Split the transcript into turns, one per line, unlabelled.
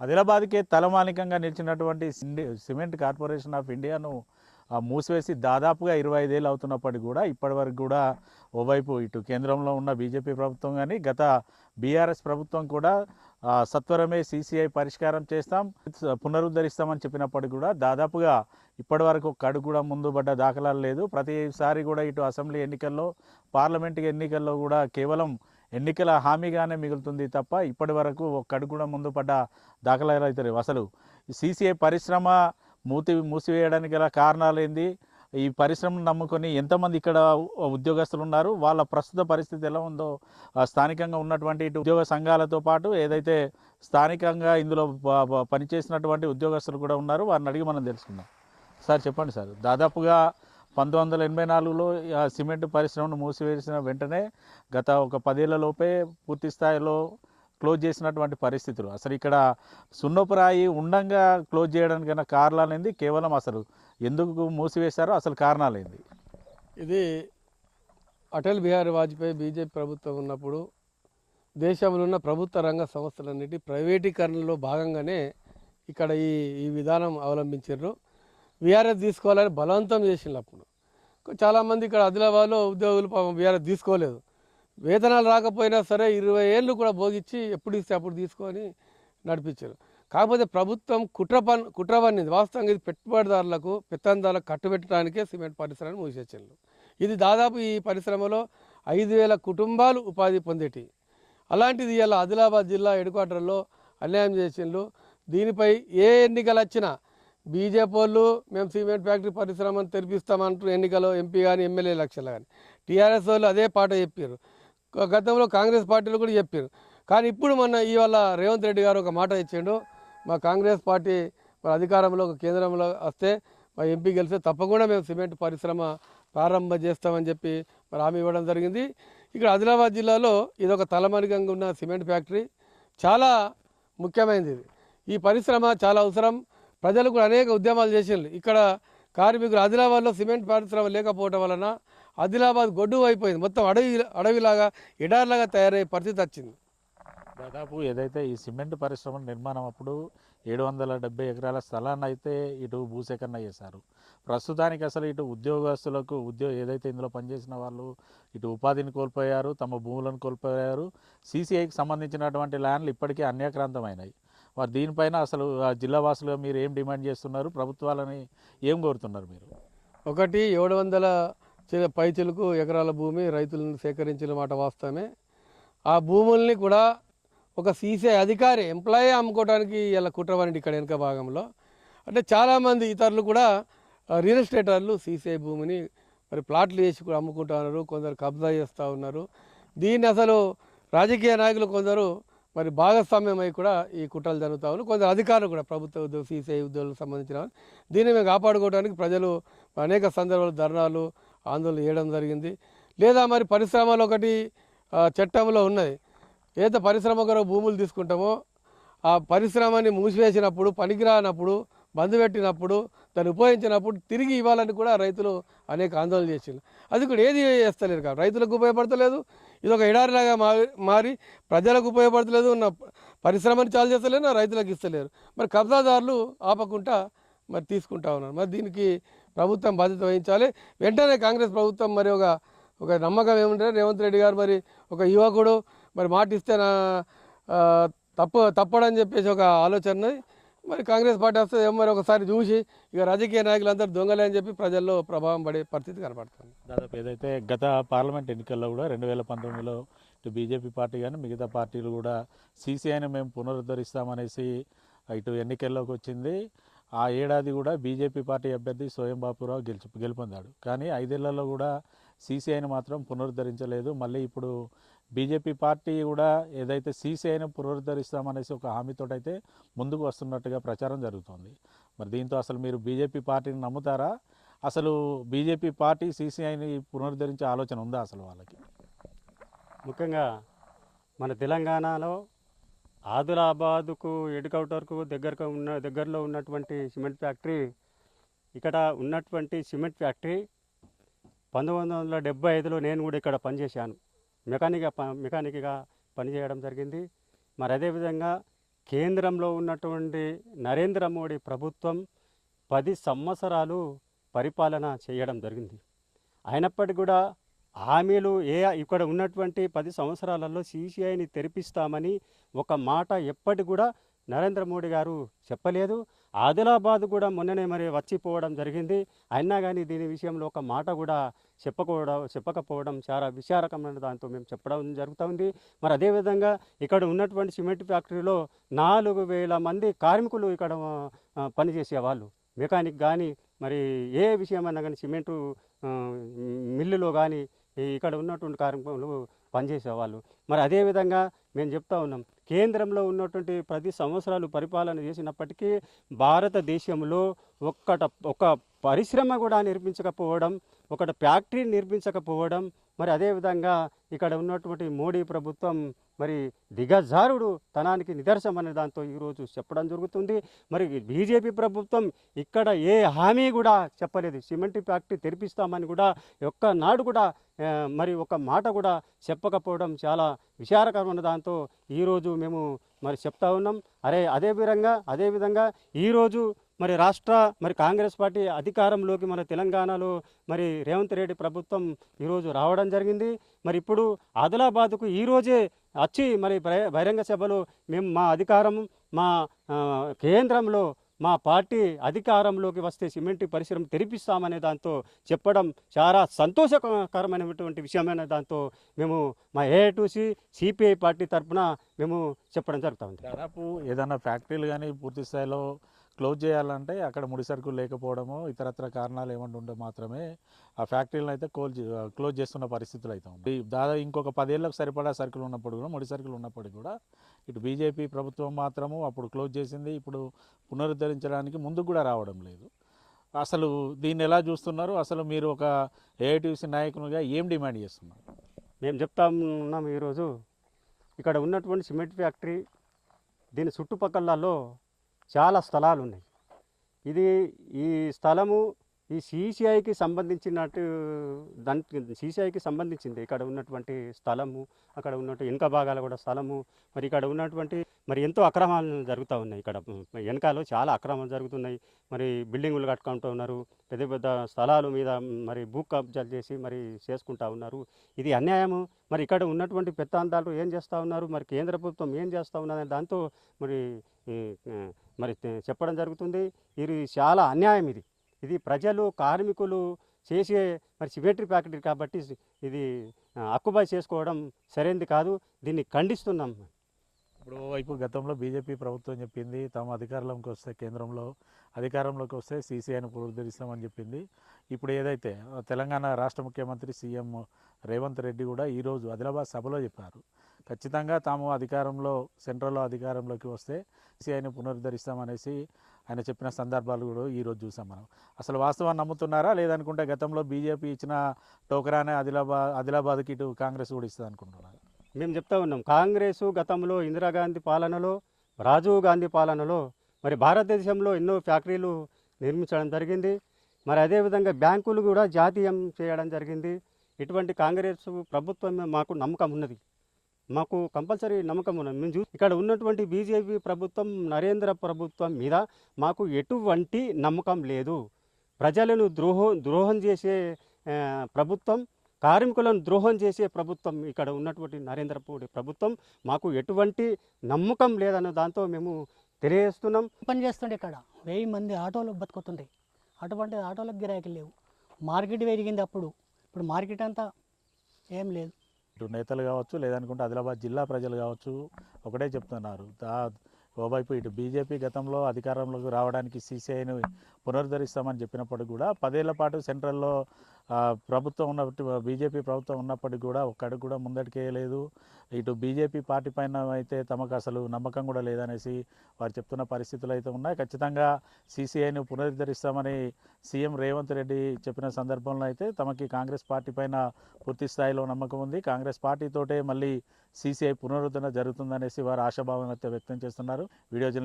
ఆదిలాబాద్కే తలమానికంగా నిలిచినటువంటి సిండి- సిమెంట్ కార్పొరేషన్ ఆఫ్ ఇండియాను మూసివేసి దాదాపుగా ఇరవై ఐదేళ్ళు అవుతున్నప్పటికీ కూడా ఇప్పటివరకు కూడా ఓవైపు ఇటు కేంద్రంలో ఉన్న బీజేపీ ప్రభుత్వం కానీ గత బీఆర్ఎస్ ప్రభుత్వం కూడా సత్వరమే సీసీఐ పరిష్కారం చేస్తాం పునరుద్ధరిస్తామని చెప్పినప్పటికీ కూడా దాదాపుగా ఇప్పటివరకు కడు కూడా ముందు పడ్డ దాఖలాలు లేదు. ప్రతిసారి కూడా ఇటు అసెంబ్లీ ఎన్నికల్లో పార్లమెంట్ ఎన్నికల్లో కూడా కేవలం ఎన్నికల హామీగానే మిగులుతుంది తప్ప ఇప్పటి వరకు ఒక్కడు కూడా ముందు పడ్డ దాఖలైతే అసలు సీసీఐ పరిశ్రమ మూతి మూసివేయడానికి గల కారణాలు ఏంది? ఈ పరిశ్రమను నమ్ముకొని ఎంతమంది ఇక్కడ ఉద్యోగస్తులు ఉన్నారు? వాళ్ళ ప్రస్తుత పరిస్థితి ఎలా ఉందో స్థానికంగా ఉన్నటువంటి ఇటు ఉద్యోగ సంఘాలతో పాటు ఏదైతే స్థానికంగా ఇందులో పనిచేసినటువంటి ఉద్యోగస్తులు కూడా ఉన్నారు వారిని అడిగి మనం తెలుసుకుందాం. సార్ చెప్పండి సార్. దాదాపుగా పంతొమ్మిది వందల ఎనభై నాలుగులో సిమెంట్ పరిశ్రమను మూసివేసిన వెంటనే గత ఒక పదేళ్ళలోపే పూర్తి స్థాయిలో క్లోజ్ చేసినటువంటి పరిస్థితులు. అసలు ఇక్కడ సున్నపురాయి ఉండంగా క్లోజ్ చేయడానికి గల కారణాలైంది కేవలం అసలు ఎందుకు మూసివేశారో అసలు కారణాలైంది
ఇది అటల్ బిహారీ వాజ్పేయి బీజేపీ ప్రభుత్వం ఉన్నప్పుడు దేశంలో ఉన్న ప్రభుత్వ రంగ సంస్థలన్నిటి ప్రైవేటీకరణలో భాగంగానే ఇక్కడ ఈ ఈ విధానం అవలంబించారు వీఆర్ఎస్ తీసుకోవాలని బలవంతం చేసిండ్రు అప్పుడు. చాలామంది ఇక్కడ ఆదిలాబాద్లో ఉద్యోగులు పాపం వీఆర్ఎస్ తీసుకోలేదు. వేతనాలు రాకపోయినా సరే ఇరవై ఏళ్ళు కూడా భోగించి ఎప్పుడు ఇస్తే అప్పుడు తీసుకొని నడిపించారు. కాకపోతే ప్రభుత్వం కుట్ర పన్ కుట్ర పన్నింది. వాస్తవంగా ఇది పెట్టుబడిదారులకు పెత్తందారులకు కట్టుబెట్టడానికే సిమెంట్ పరిశ్రమను మూసేసిండ్రు. ఇది దాదాపు ఈ పరిశ్రమలో ఐదు వేల కుటుంబాలు ఉపాధి పొందేటి. అలాంటిది ఇలా ఆదిలాబాద్ జిల్లా హెడ్ క్వార్టర్లో అన్యాయం చేసిండ్రు. దీనిపై ఏ ఎన్నికలు వచ్చినా బీజేపీ వాళ్ళు మేము సిమెంట్ ఫ్యాక్టరీ పరిశ్రమను తెరిపిస్తామంటారు ఎన్నికలో ఎంపీ కానీ ఎమ్మెల్యే ఎలక్షన్లు కానీ టీఆర్ఎస్ వాళ్ళు అదే పాట చెప్పారు గతంలో కాంగ్రెస్ పార్టీలు కూడా చెప్పారు కానీ ఇప్పుడు మొన్న ఇవాళ రేవంత్ రెడ్డి గారు ఒక మాట ఇచ్చిండు మా కాంగ్రెస్ పార్టీ మరి అధికారంలో కేంద్రంలో వస్తే మా ఎంపీ గెలిస్తే తప్పకుండా మేము సిమెంట్ పరిశ్రమ ప్రారంభం చేస్తామని చెప్పి మరి హామీ ఇవ్వడం జరిగింది. ఇక్కడ ఆదిలాబాద్ జిల్లాలో ఇది ఒక ఉన్న సిమెంట్ ఫ్యాక్టరీ. చాలా ముఖ్యమైనది ఇది. ఈ పరిశ్రమ చాలా అవసరం. ప్రజలు కూడా అనేక ఉద్యమాలు చేసిండ్రు. ఇక్కడ కార్మికులు ఆదిలాబాద్లో సిమెంట్ పరిశ్రమ లేకపోవడం వలన ఆదిలాబాద్ గొడ్డు అయిపోయింది. మొత్తం అడవి అడవిలాగా ఎడారిలాగా తయారయ్యే పరిస్థితి వచ్చింది.
దాదాపు ఏదైతే ఈ సిమెంట్ పరిశ్రమ నిర్మాణం అప్పుడు ఏడు వందల డెబ్బై ఎకరాల స్థలాన్ని అయితే ఇటు భూసేకరణ చేశారు. ప్రస్తుతానికి అసలు ఇటు ఉద్యోగస్తులకు ఉద్యోగ ఏదైతే ఇందులో పనిచేసిన వాళ్ళు ఇటు ఉపాధిని కోల్పోయారు తమ భూములను కోల్పోయారు. సీసీఐకి సంబంధించినటువంటి ల్యాండ్లు ఇప్పటికీ అన్యాక్రాంతమైనాయి మరి దీనిపైన అసలు ఆ జిల్లా వాసులుగా మీరు ఏం డిమాండ్ చేస్తున్నారు? ప్రభుత్వాలని ఏం కోరుతున్నారు మీరు?
ఒకటి ఏడు వందల చి- పైచిలకు ఎకరాల భూమి రైతులను సేకరించిన మాట వాస్తవమే. ఆ భూముల్ని కూడా ఒక సీసీ అధికారి ఎంప్లాయీ అమ్ముకోవడానికి ఇలా కుట్రవారండి ఇక్కడ వెనుక భాగంలో. అంటే చాలామంది ఇతరులు కూడా రియల్ ఎస్టేటర్లు సీసీఐ భూమిని మరి ప్లాట్లు వేసి కూడా అమ్ముకుంటా ఉన్నారు. కొందరు కబ్జా చేస్తూ ఉన్నారు. దీన్ని అసలు రాజకీయ నాయకులు కొందరు మరి భాగస్వామ్యం అయి కూడా ఈ కుట్రలు జరుగుతూ కొందరు అధికారులు కూడా ప్రభుత్వ ఉద్యోగ సీసీఐ ఉద్యోగులకు సంబంధించిన దీన్ని మేము కాపాడుకోవడానికి ప్రజలు అనేక సందర్భాలు ధర్నాలు ఆందోళన చేయడం జరిగింది. లేదా మరి పరిశ్రమలు ఒకటి చట్టంలో ఉన్నది. ఏదైతే పరిశ్రమ కొరకు భూములు తీసుకుంటామో ఆ పరిశ్రమని మూసివేసినప్పుడు పనికిరానప్పుడు బంద్ పెట్టినప్పుడు దాన్ని ఉపయోగించినప్పుడు తిరిగి ఇవ్వాలని కూడా రైతులు అనేక ఆందోళన చేసిండ్రు. అది కూడా ఏది చేస్తలేరు కాబట్టి రైతులకు ఉపయోగపడతలేదు. ఇది ఒక ఎడారిలాగా మారి మారి ప్రజలకు ఉపయోగపడతలేదు ఉన్న పరిశ్రమని చాలు చేస్తలేరు నా రైతులకు ఇస్తలేరు. మరి కబ్జాదారులు ఆపకుండా మరి తీసుకుంటా ఉన్నారు. మరి దీనికి ప్రభుత్వం బాధ్యత వహించాలి. వెంటనే కాంగ్రెస్ ప్రభుత్వం మరి ఒక ఒక నమ్మకం ఏముంటే రేవంత్ రెడ్డి గారు మరి ఒక యువకుడు మరి మాటిస్తే నా తప్ప తప్పు తప్పడని చెప్పేసి ఒక ఆలోచన ఉన్నది. మరి కాంగ్రెస్ పార్టీ వస్తే ఏమో మరి ఒకసారి చూసి ఇక రాజకీయ నాయకులందరూ దొంగలే అని చెప్పి ప్రజల్లో ప్రభావం పడే పరిస్థితి కనపడుతుంది.
దాదాపు ఏదైతే గత పార్లమెంట్ ఎన్నికల్లో కూడా రెండు వేల పంతొమ్మిదిలో ఇటు బీజేపీ పార్టీ కానీ మిగతా పార్టీలు కూడా సీసీఐని మేము పునరుద్ధరిస్తామనేసి ఇటు ఎన్నికల్లోకి వచ్చింది. ఆ ఏడాది కూడా బీజేపీ పార్టీ అభ్యర్థి స్వయం బాపురావు గెలుచు గెలుపొందాడు. కానీ ఐదేళ్ళలో కూడా సీసీఐని మాత్రం పునరుద్ధరించలేదు. మళ్ళీ ఇప్పుడు బీజేపీ పార్టీ కూడా ఏదైతే సీసీఐని పునరుద్ధరిస్తామనేసి ఒక హామీతోటైతే ముందుకు వస్తున్నట్టుగా ప్రచారం జరుగుతోంది. మరి దీంతో అసలు మీరు బీజేపీ పార్టీని నమ్ముతారా? అసలు బీజేపీ పార్టీ సీసీఐని పునరుద్ధరించే ఆలోచన ఉందా అసలు వాళ్ళకి?
ముఖ్యంగా మన తెలంగాణలో ఆదిలాబాదుకు ఎడుకౌటర్కు దగ్గరకు ఉన్న దగ్గరలో ఉన్నటువంటి సిమెంట్ ఫ్యాక్టరీ ఇక్కడ ఉన్నటువంటి సిమెంట్ ఫ్యాక్టరీ పంతొమ్మిది వందల డెబ్బై ఐదులో నేను కూడా ఇక్కడ పనిచేశాను. మెకానిక్గా ప మెకానిక్గా పనిచేయడం జరిగింది. మరి అదేవిధంగా కేంద్రంలో ఉన్నటువంటి నరేంద్ర మోడీ ప్రభుత్వం పది సంవత్సరాలు పరిపాలన చేయడం జరిగింది. అయినప్పటికీ కూడా హామీలు ఏ ఇక్కడ ఉన్నటువంటి పది సంవత్సరాలలో సీసీఐని తెరిపిస్తామని ఒక మాట ఎప్పటి కూడా నరేంద్ర మోడీ గారు చెప్పలేదు. ఆదిలాబాద్ కూడా మొన్ననే మరి వచ్చిపోవడం జరిగింది. అయినా కానీ దీని విషయంలో ఒక మాట కూడా చెప్పకూడదు చెప్పకపోవడం చాలా విచారకమైన దాంతో మేము చెప్పడం జరుగుతుంది. మరి అదేవిధంగా ఇక్కడ ఉన్నటువంటి సిమెంట్ ఫ్యాక్టరీలో నాలుగు వేల మంది కార్మికులు ఇక్కడ పనిచేసేవాళ్ళు మెకానిక్ కానీ మరి ఏ విషయమైనా కానీ సిమెంటు మిల్లులో కానీ ఇక్కడ ఉన్నటువంటి కార్మికులు పనిచేసేవాళ్ళు మరి అదేవిధంగా మేము చెప్తా ఉన్నాం. కేంద్రంలో ఉన్నటువంటి ప్రతి సంవత్సరాలు పరిపాలన చేసినప్పటికీ భారతదేశంలో ఒక్కట ఒక పరిశ్రమ కూడా నిర్మించకపోవడం ఒకటి ఫ్యాక్టరీ నిర్మించకపోవడం మరి అదేవిధంగా ఇక్కడ ఉన్నటువంటి మోడీ ప్రభుత్వం మరి దిగజారుడు తనానికి నిదర్శనం అనే దాంతో ఈరోజు చెప్పడం జరుగుతుంది. మరి బీజేపీ ప్రభుత్వం ఇక్కడ ఏ హామీ కూడా చెప్పలేదు. సిమెంట్ ఫ్యాక్టరీ తెరిపిస్తామని కూడా ఒక్క నాడు కూడా మరి ఒక మాట కూడా చెప్పకపోవడం చాలా విచారకరమైన దాంతో ఈరోజు మేము మరి చెప్తా ఉన్నాం. అరే అదే విధంగా అదేవిధంగా ఈరోజు మరి రాష్ట్ర మరి కాంగ్రెస్ పార్టీ అధికారంలోకి మన తెలంగాణలో మరి రేవంత్ రెడ్డి ప్రభుత్వం ఈరోజు రావడం జరిగింది. మరి ఇప్పుడు ఆదిలాబాద్కు ఈరోజే వచ్చి మరి బహిరంగ సభలో మేము మా అధికారం మా కేంద్రంలో మా పార్టీ అధికారంలోకి వస్తే సిమెంట్ పరిశ్రమ తెరిపిస్తామనే దాంతో చెప్పడం చాలా సంతోషకరమైనటువంటి విషయమైన దాంతో మేము మా ఏఐటీసీ సిపిఐ పార్టీ తరఫున మేము చెప్పడం జరుగుతూ ఉంది.
దాదాపు ఏదైనా ఫ్యాక్టరీలు కానీ పూర్తి స్థాయిలో క్లోజ్ చేయాలంటే అక్కడ ముడి సరుకులు లేకపోవడము ఇతరత్ర కారణాలు ఏమన్నా ఉంటే మాత్రమే ఆ ఫ్యాక్టరీలను అయితే క్లోజ్ క్లోజ్ చేస్తున్న పరిస్థితులు అయితే ఉన్నాయి. దాదాపు ఇంకొక పదేళ్ళకు సరిపడా సరుకులు ఉన్నప్పుడు కూడా ముడి సరుకులు ఉన్నప్పటికీ కూడా ఇటు బీజేపీ ప్రభుత్వం మాత్రము అప్పుడు క్లోజ్ చేసింది. ఇప్పుడు పునరుద్ధరించడానికి ముందుకు కూడా రావడం లేదు. అసలు దీన్ని ఎలా చూస్తున్నారు? అసలు మీరు ఒక ఏఐటీసీ నాయకునిగా ఏం డిమాండ్ చేస్తున్నారు?
మేము చెప్తా ఉన్నాం ఈరోజు ఇక్కడ ఉన్నటువంటి సిమెంట్ ఫ్యాక్టరీ దీని చుట్టుపక్కలలో చాలా స్థలాలు ఉన్నాయి ఇది ఈ స్థలము ఈ సీసీఐకి సంబంధించినట్టు దాని సీసీఐకి సంబంధించింది. ఇక్కడ ఉన్నటువంటి స్థలము అక్కడ ఉన్నటువంటి వెనుక భాగాలు కూడా స్థలము మరి ఇక్కడ ఉన్నటువంటి మరి ఎంతో అక్రమాలు జరుగుతూ ఉన్నాయి. ఇక్కడ వెనకాలో చాలా అక్రమాలు జరుగుతున్నాయి. మరి బిల్డింగులు కట్టుకుంటూ ఉన్నారు. పెద్ద పెద్ద స్థలాల మీద మరి భూ కబ్జాలు చేసి మరి చేసుకుంటా ఉన్నారు. ఇది అన్యాయము. మరి ఇక్కడ ఉన్నటువంటి పెత్తాంతాలు ఏం చేస్తూ ఉన్నారు? మరి కేంద్ర ప్రభుత్వం ఏం చేస్తూ ఉన్నదని దాంతో మరి మరి చెప్పడం జరుగుతుంది. ఇది చాలా అన్యాయం ఇది. ఇది ప్రజలు కార్మికులు చేసే మరి సిమెంటరీ ప్యాకెట్ కాబట్టి ఇది ఆ, అక్కుబాయి చేసుకోవడం సరైనది కాదు. దీన్ని ఖండిస్తున్నాం.
ఇప్పుడు వైపు గతంలో బీజేపీ ప్రభుత్వం చెప్పింది తాము అధికారంలోకి వస్తే కేంద్రంలో అధికారంలోకి వస్తే సీసీఐని పునరుద్ధరిస్తామని చెప్పింది. ఇప్పుడు ఏదైతే తెలంగాణ రాష్ట్ర ముఖ్యమంత్రి సీఎం రేవంత్ రెడ్డి కూడా ఈరోజు ఆదిలాబాద్ సభలో చెప్పారు. ఖచ్చితంగా తాము అధికారంలో సెంట్రల్లో అధికారంలోకి వస్తే సీఐని పునరుద్ధరిస్తామనేసి ఆయన చెప్పిన సందర్భాలు కూడా ఈరోజు చూసాం మనం. అసలు వాస్తవాన్ని నమ్ముతున్నారా? లేదనుకుంటే గతంలో బీజేపీ ఇచ్చిన టోకరానే ఆదిలాబాద్ ఆదిలాబాద్కి ఇటు కాంగ్రెస్ కూడా ఇస్తుంది అనుకుంటున్నారు
మేము చెప్తా ఉన్నాం. కాంగ్రెస్ గతంలో ఇందిరాగాంధీ పాలనలో రాజీవ్ గాంధీ పాలనలో మరి భారతదేశంలో ఎన్నో ఫ్యాక్టరీలు నిర్మించడం జరిగింది. మరి అదేవిధంగా బ్యాంకులు కూడా జాతీయం చేయడం జరిగింది. ఇటువంటి కాంగ్రెస్ ప్రభుత్వం మాకు నమ్మకం ఉన్నది. మాకు కంపల్సరీ నమ్మకం ఉన్నది. మేము చూసి ఇక్కడ ఉన్నటువంటి బీజేపీ ప్రభుత్వం నరేంద్ర ప్రభుత్వం మీద మాకు ఎటువంటి నమ్మకం లేదు. ప్రజలను ద్రోహం ద్రోహం చేసే ప్రభుత్వం కార్మికులను ద్రోహం చేసే ప్రభుత్వం ఇక్కడ ఉన్నటువంటి నరేంద్ర మోడీ ప్రభుత్వం. మాకు ఎటువంటి నమ్మకం లేదన్న దాంతో మేము తెలియజేస్తున్నాం.
పని చేస్తుండే ఇక్కడ. వెయ్యి మంది ఆటోలు బతుకుతుండే. అటువంటి ఆటోలకు గిరాకీ లేవు. మార్కెట్ పెరిగింది అప్పుడు. ఇప్పుడు మార్కెట్ అంతా ఏం లేదు.
ఇటు నేతలు కావచ్చు లేదనుకుంటే ఆదిలాబాద్ జిల్లా ప్రజలు కావచ్చు ఒకటే చెప్తున్నారు. ఓవైపు ఇటు బీజేపీ గతంలో అధికారంలోకి రావడానికి సీసీఐని పునరుద్ధరిస్తామని చెప్పినప్పటికీ కూడా పదేళ్ళ పాటు సెంట్రల్లో ప్రభుత్వం ఉన్నప్పటి బీజేపీ ప్రభుత్వం ఉన్నప్పటికీ కూడా ఒక్కడికి కూడా ముందటికేయలేదు ఇటు బీజేపీ పార్టీ పైన అయితే తమకు అసలు నమ్మకం కూడా లేదనేసి వారు చెప్తున్న పరిస్థితులు అయితే ఉన్నాయి. ఖచ్చితంగా సీసీఐని పునరుద్ధరిస్తామని సీఎం రేవంత్ రెడ్డి చెప్పిన సందర్భంలో అయితే తమకి కాంగ్రెస్ పార్టీ పైన పూర్తి స్థాయిలో నమ్మకం ఉంది. కాంగ్రెస్ పార్టీతోటే మళ్ళీ సీసీఐ పునరుద్ధరణ జరుగుతుందనేసి వారు ఆశాభావం అయితే వ్యక్తం చేస్తున్నారు. వీడియో